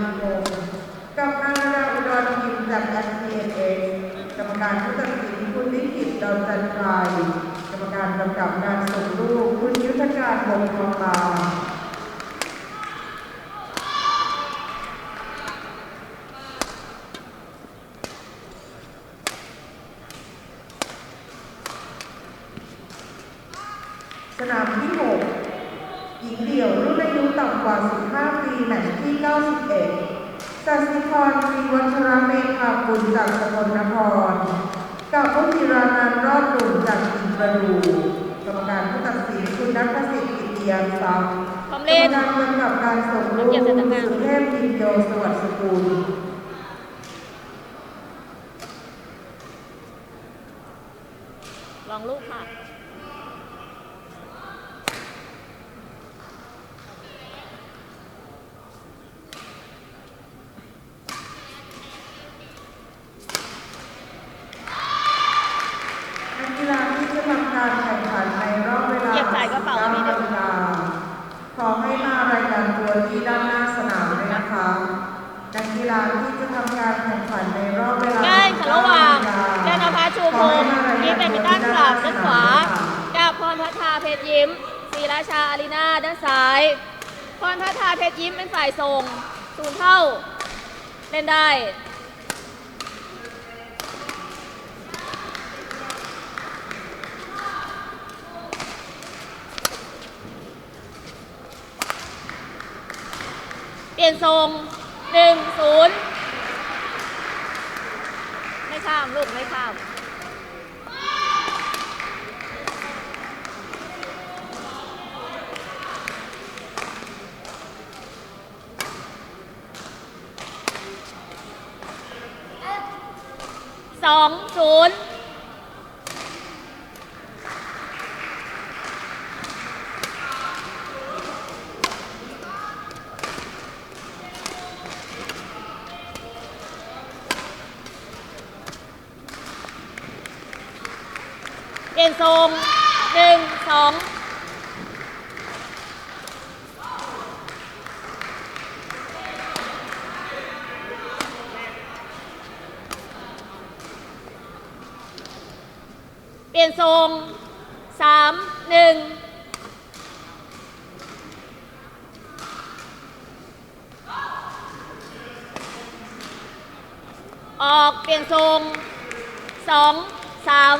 ดีพงศ์กับนางดาอุดรพิมพ์จาก s p n x กรรมการผู้ตัดสินคุณลิขิตดอนจันทรายกรรมการกำกับงานส่งลูกคุณยุทธการวงทองตา สนามที่ 6 หญิงเดี่ยวรุ่นอายุต่ำกว่า 15 ปี แมตช์ที่ 91 สัสิพรศรีวัชระเมธากุลจากสกลนครกับพุทธิรานันท์รอดหนุ่มจากอินประดูกรรมการผู้ตัดสินคุณนัทประสิทธิ์กิติยาทรัพย์พร้อมกรเล่รมนการกำกับการส่งลูกเก็บใส่ตะกร้าสุเทพพิมโยสวัสดิ์สกุลลองลูกค่ะ นักกีฬาที่จะทำการแข่งขันในรอบเวลา เก็บใส่กระเป๋าไว้นิด 19 นึ นาง ฬิกาขอให้มารายการตัวที่ด้านหน้าสนามด้วยนะคะ นักกีฬาที่จะทำการแข่งขันในรอบเวลา ใกล้ค่ะระหว่าง 19 เจนภาชูพงศ์ทีมแบดมินตันกลับด้านขวา กับพรพัฒนาเพชรยิ้มศรีราชาอารีนาด้านซ้าย พรพัฒนาเพชรยิ้มเป็นฝ่ายส่งศูนย์เท่า เล่ นได้ เปลี่ยนทรงหนึ่งศูนย์ไม่ข้ามลูกไม่ข้าม สองศูนย์เปลี่ยนทรง ลี่ยนทรงสามหนึ่งออกเปลี่ยนทรงสองสาม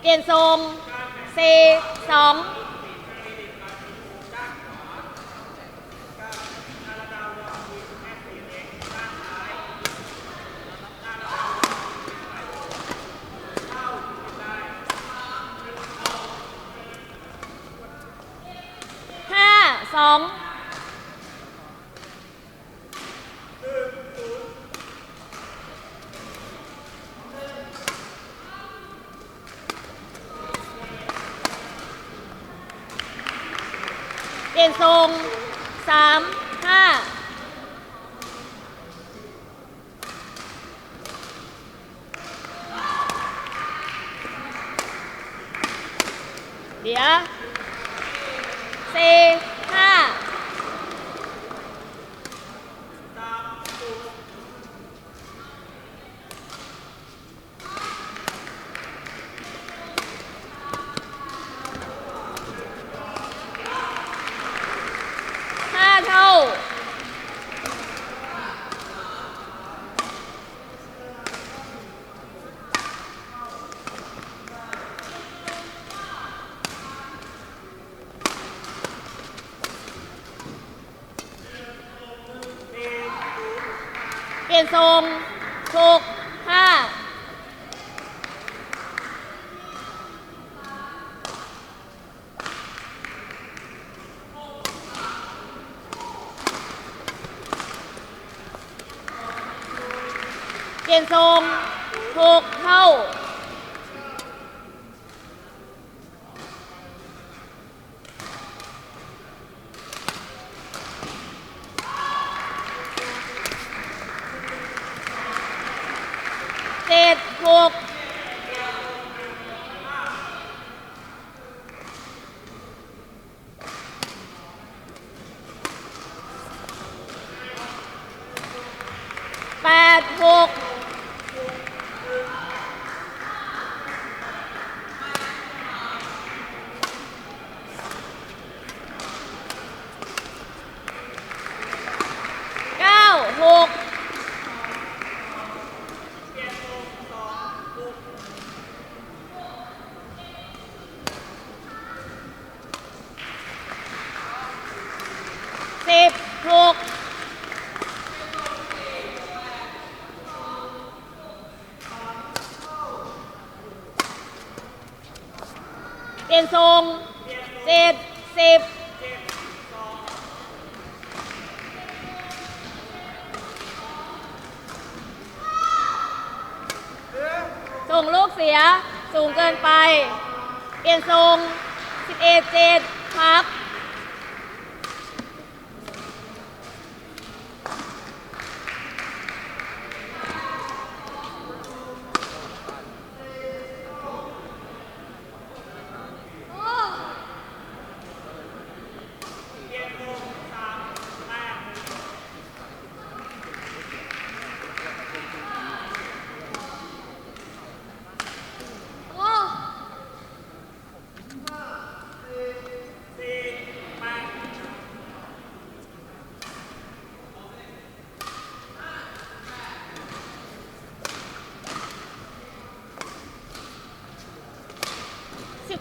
เปลี่ยนทรงสี่สองห้า สองเปลี่ยนทรงสามห้าเดี๋ยวสี่ห้าห้าเท่า เปลี่ยนทรงถูกห้าเปลี่ยนทรงถูกเท่า เจ็ดหก เปลี่ ยนทรงเจ็ดสิบส่งลูกเสียสูงเกินไป เปลี่ยนทรงสิบเอ็ดเจ็ดพัก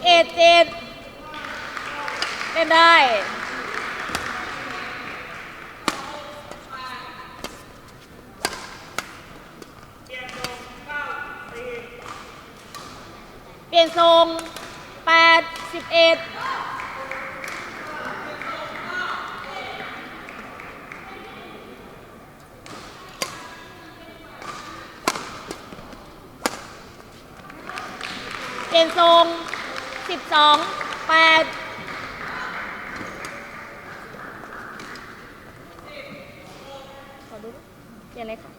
เอ็ดเจ็ดเล่นได้เปลี่ยนทรงแปดสิบเอ็ดเปลี่ยนทรงสิบสองแปดขอดูดิเปลี่ยนเลยค่ะ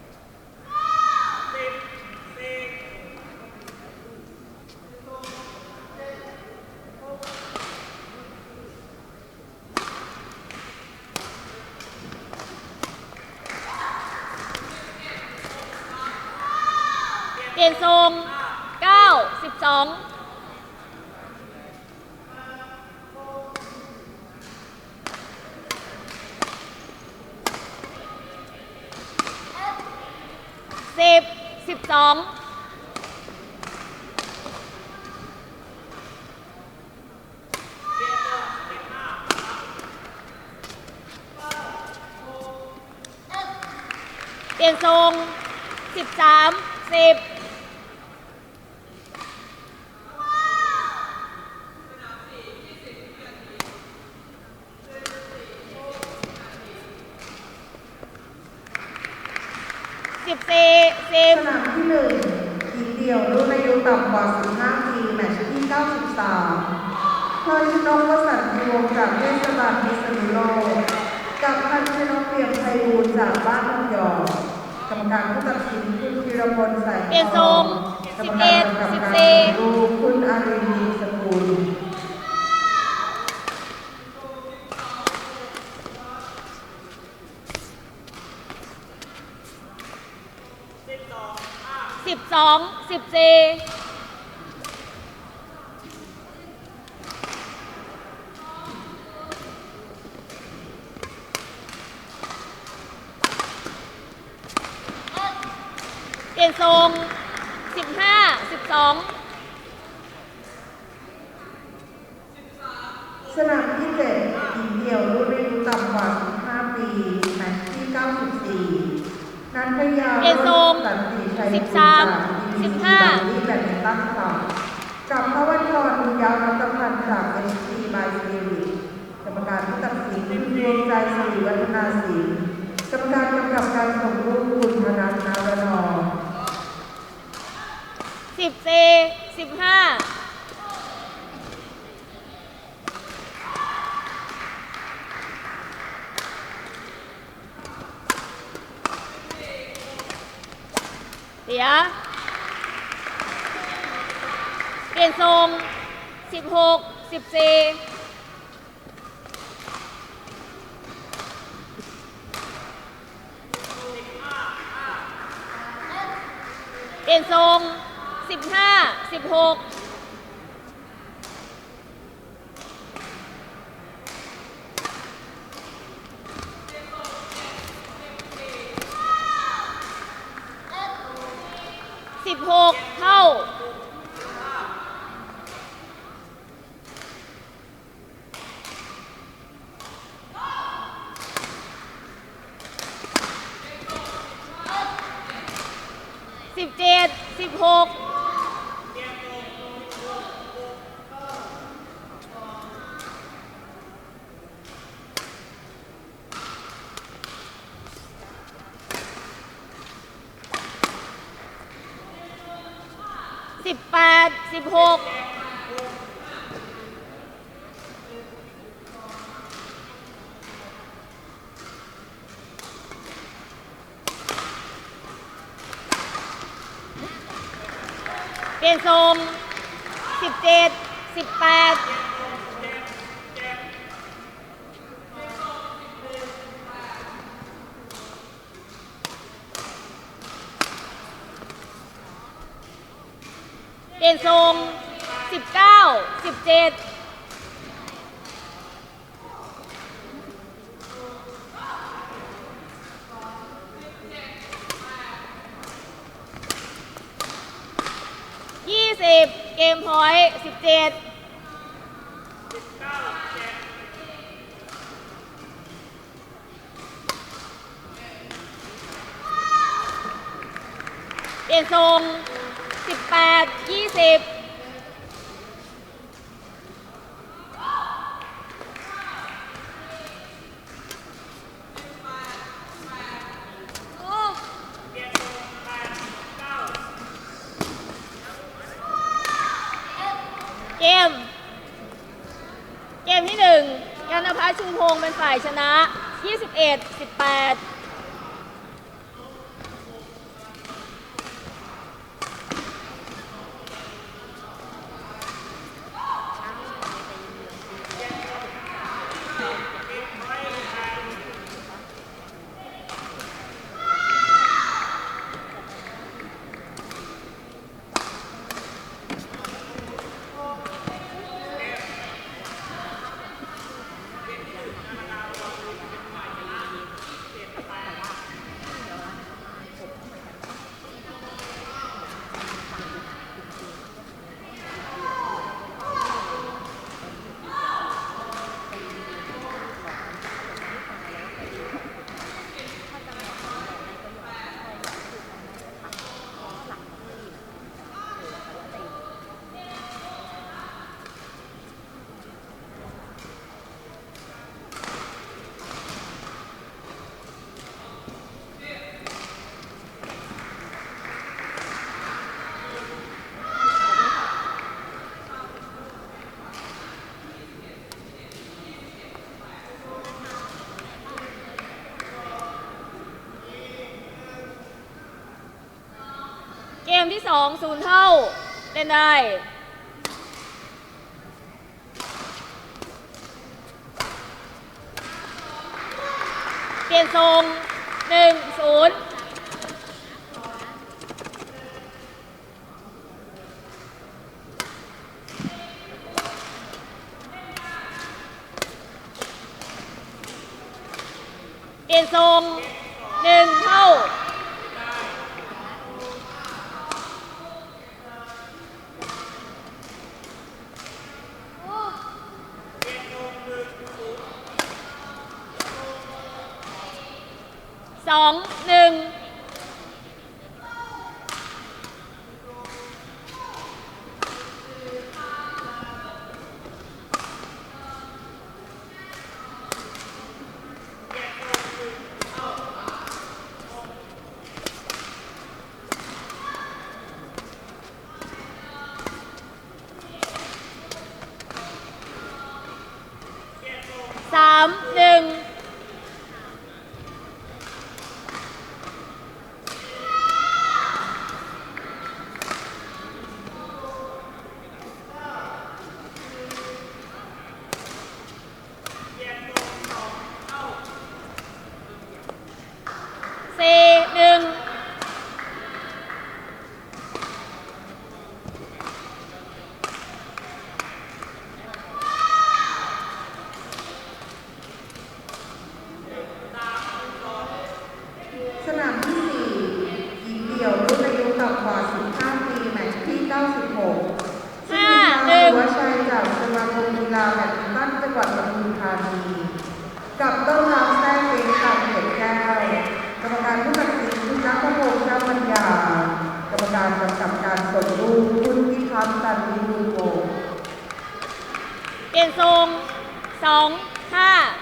เปลี่ยน ทรง 9 12 สิบสิบสองเปลี่ยนทรงสิบสามสิบ สิบสี่สิบสนามที่หนึ่งหญิงเดี่ยวรุ่นอายุต่ำกว่า 15 ปีแมตช์ที่ 93พลอยชนกวสันติวงศ์จากเทศบาลพิษณุโลกกับพันชนกเพียงไพบูลย์จากบ้านลำยองกรรมการผู้ตัดสินคุณธีรพลแสงเปลี่ยนทรงกรรมการกำกับสิบการเอ็ดดูคุณอารินีสกุล สิบสองสิบสี่ เปลี่ยนทรงสิบห้าสิบสองสนามที่เจ็ดหญิงเดี่ยวรุ่นอายุต่ำกว่า15ปีแมตช์ที่ 94 นันทยาเปลี่ยนทรงสันติชัยสิบสาม สิบห้าที่แบดมินตันคลับกับพระวันทรยาวรัตพันธ์จาก HC by Spirit กรรมการผู้ตัดสินดวงใจสิริวัฒนาศิลป์กรรมการกำกับการส่งรูปคุณธนัทนารนองสิบสี่สิบห้าเดี๋ยว ลี่ยนทรง 16 14เปลี่ยนทรง 15 16 ভোগ สิเกมพอยสิบเจ็ดเปลี่ยนทรงสิบแปดยี่สิบ ดสิบแปด ที่สองศูนย์เท่า เล่นได้เปลี่ยนทรง 嗨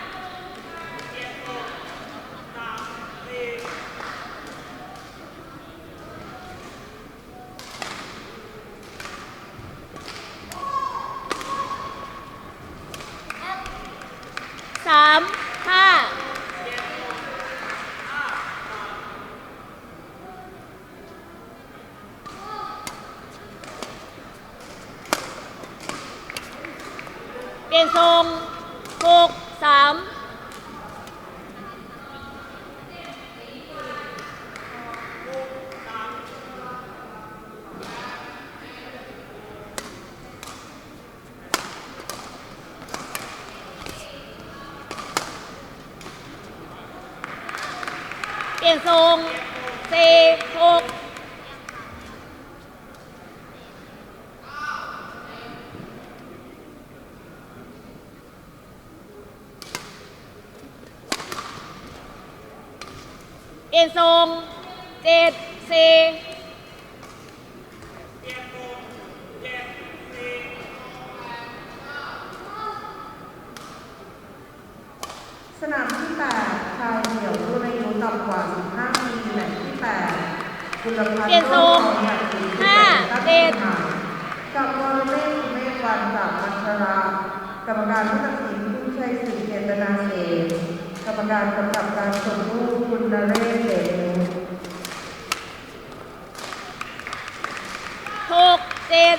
เปลี่ยนทรงสี่หกเปลี่ยนทรงเจ็ดสี่สนามที่8ชายเดี่ยวรุ่นอายุต่ำกว่า 15 ปีแมตช์ที่ 8 คุณพัฒน์ เปลี่ยนทรงห้าเจ็ดกับวรเมฆเมฆวันจากมัชรากรรมการผู้ตัดสินผู้ชัยสิทธิเจตนาเสนกรรมการกำกับการส่งรูปคุณนเรศเดชนุหกเจ็ด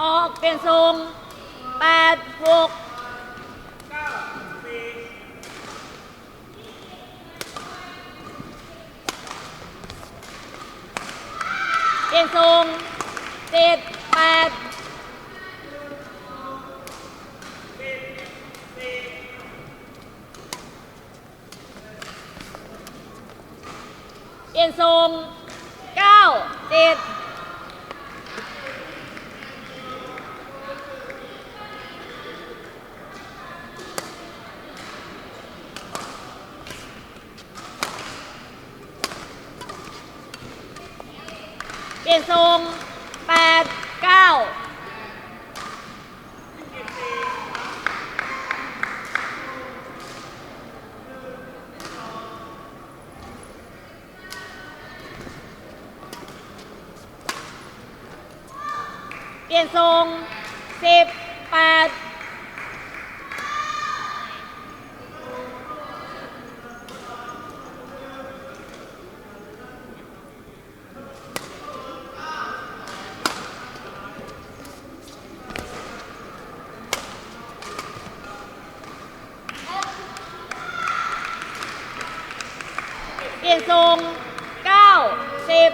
ออกเปลี่ยน ทรง เปลี่ยนทรงแปดเก้าเปลี่ยนทรงสิบแปดเปลี่ยนทรงเก้าสิบ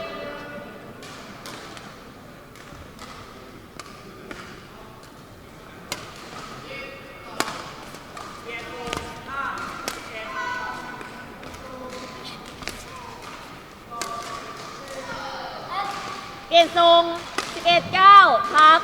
เปลี่ยนทรง11 9พัก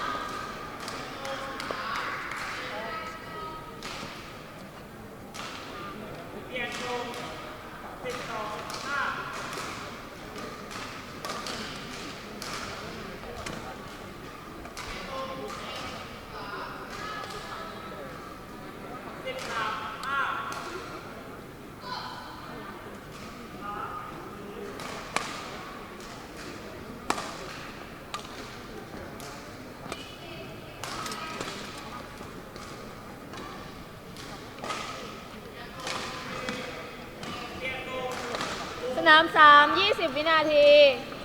ส นามสามยี่สิบวินาที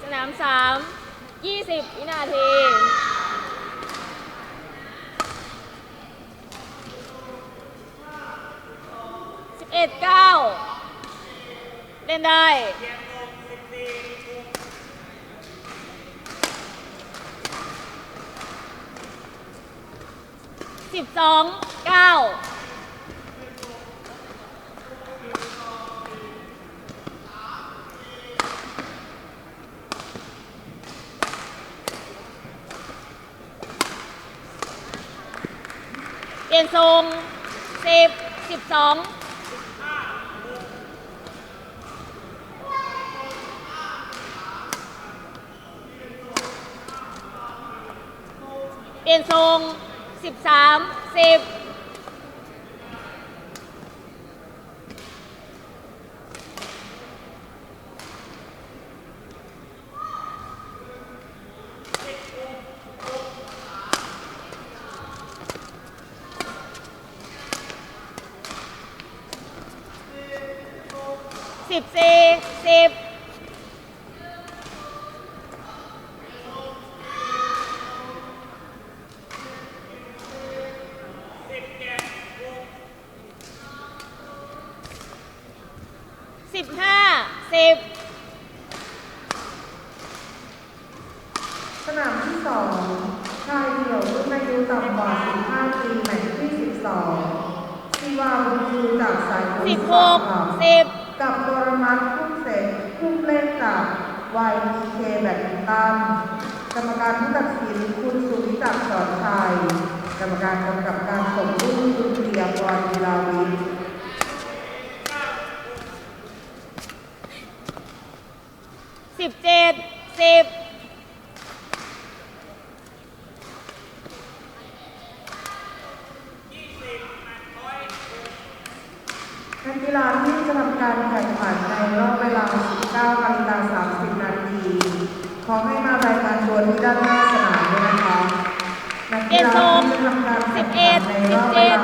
สนามสามยี่สิบวินาทีสิบเอ็ดเก้าเล่นได้สิบสองเก้า เปลี่ยน ทรงสิบสิบสองเปลี่ยนทรงสิบสามสิบามที่2ชายเดี่ยวรุ่นอายุต่ำกว่า 15 ปีแมตช์ที่ 12ชีวาบุญชูจากสายบุญสิบหกค่ะสิบกับปรมัตถ์พุ่มเสกพุ่มเล่นจาก YPK แบดมินตันกรรมการผู้ตัดสินคุณสุวิจักรสอนชัยกรรมการกำกับการส่งรุ่นคุณเพียกรวีลาวิทย์สิบเจ็ดสิบ นักกีฬาที่จะทำ การแข่งขันในรอบเวลา 19นาฬิกา30 นาที ขอให้มารายการตัวที่ด้านหน้าสนามด้วยนะคะนักกีฬาที่ทำการแข่งขันในรอบเวลา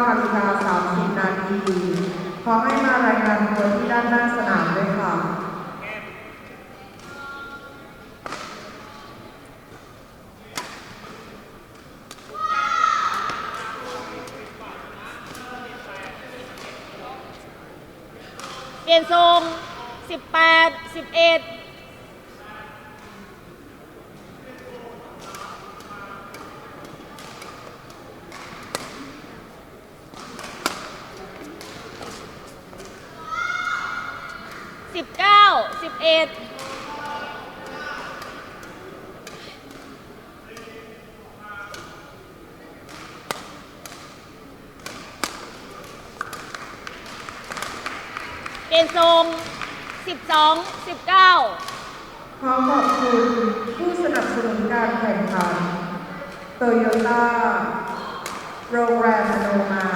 19นาฬิกา30 นาที ขอให้มารายการตัวที่ด้านหน้าสนาม 18 11 2019 ขอขอบคุณผู้สนับสนุนการแข่งขันโตโยต้าโรงแรมโนมา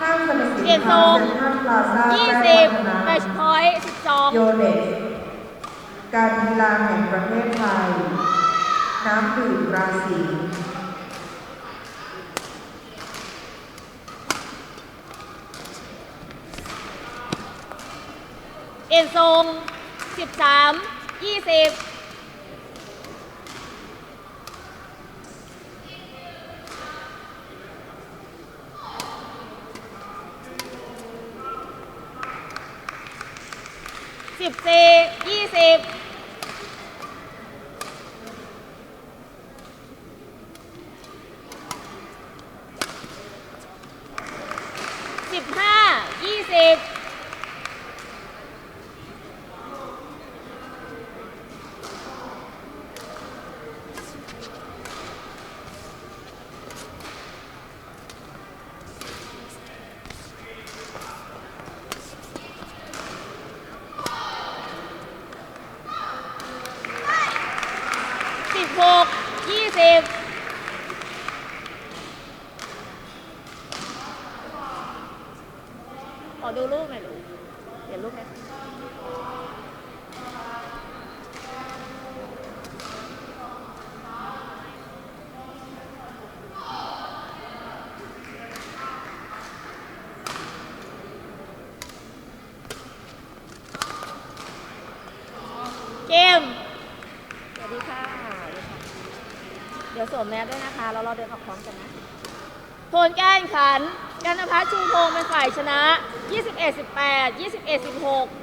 ห้างสรรพสินเกียรติทรค้างพลาซ่าและวัฒนะโยเนสการกีฬาแห่งประเทศไทย น้ำดื่มราศี เปลี่ยนทรงสิบสามยี่สิบสิบสี่ยี่สิบสิบห้ายี่สิบ สิบหกยี่สิบขอดูรูปหน่อยลูกเดี๋ยวรูปไหมเกม สวัสดีค่ะสวัสดีค่ะ เดี๋ย วมแมสด้วยนะคะ แล้วเราเดินออกพร้อมกันนะผลการแข่งขันกันนพัฒน์ชูพงศ์เป็นฝ่ายชนะ 21 18 21 16